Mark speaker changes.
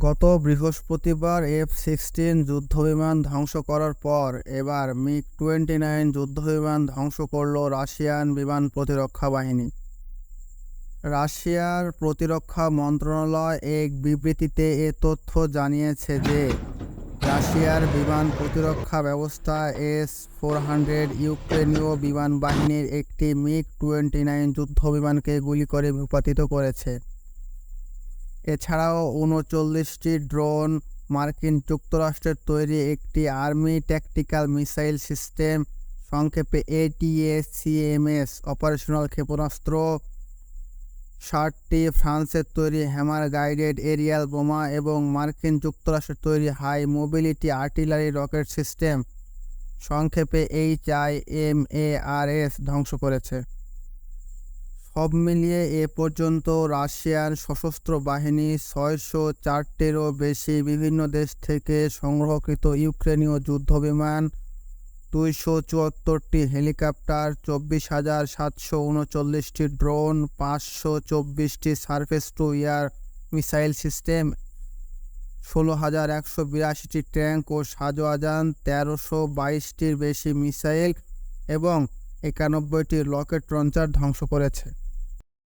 Speaker 1: গত বৃহস্পতিবার F sixteen যুদ্ধবিমান ধ্বংস করার পর এবার মিগ টোয়েন্টি নাইন যুদ্ধবিমান ধ্বংস করল রাশিয়ান বিমান প্রতিরক্ষা বাহিনী। রাশিয়ার প্রতিরক্ষা মন্ত্রণালয় এক বিবৃতিতে এ তথ্য জানিয়েছে যে, রাশিয়ার বিমান প্রতিরক্ষা ব্যবস্থা এস ফোর হান্ড্রেড ইউক্রেনীয় বিমান বাহিনীর একটি মিগ টোয়েন্টি নাইন যুদ্ধবিমানকে গুলি করে ভূপাতিত করেছে। এছাড়াও উনচল্লিশটি ড্রোন, মার্কিন যুক্তরাষ্ট্রের তৈরি একটি আর্মি ট্যাকটিক্যাল মিসাইল সিস্টেম, সংক্ষেপে এটিএস এটিএসিএমএস অপারেশনাল ক্ষেপণাস্ত্র ষাটটি ফ্রান্সের তৈরি হ্যামার গাইডেড এরিয়াল বোমা এবং মার্কিন যুক্তরাষ্ট্রের তৈরি high mobility artillery rocket system, সংক্ষেপে H I M A R S ধ্বংস করেছে। সব মিলিয়ে এ পর্যন্ত রাশিয়ার সশস্ত্র বাহিনী ছয়শো চারটিরও বেশি বিভিন্ন দেশ থেকে সংগ্রহকৃত ইউক্রেনীয় যুদ্ধবিমান, দুইশো চুয়াত্তরটি হেলিকপ্টার, চব্বিশ হাজার সাতশো উনচল্লিশটি ড্রোন, পাঁচশো চব্বিশটি surface to air missile system, ষোলো হাজার একশো বিরাশিটি ট্যাঙ্ক ও সাজোয়াজান, তেরোশো বাইশটির বেশি মিসাইল এবং একানব্বইটি রকেট লঞ্চার ধ্বংস করেছে।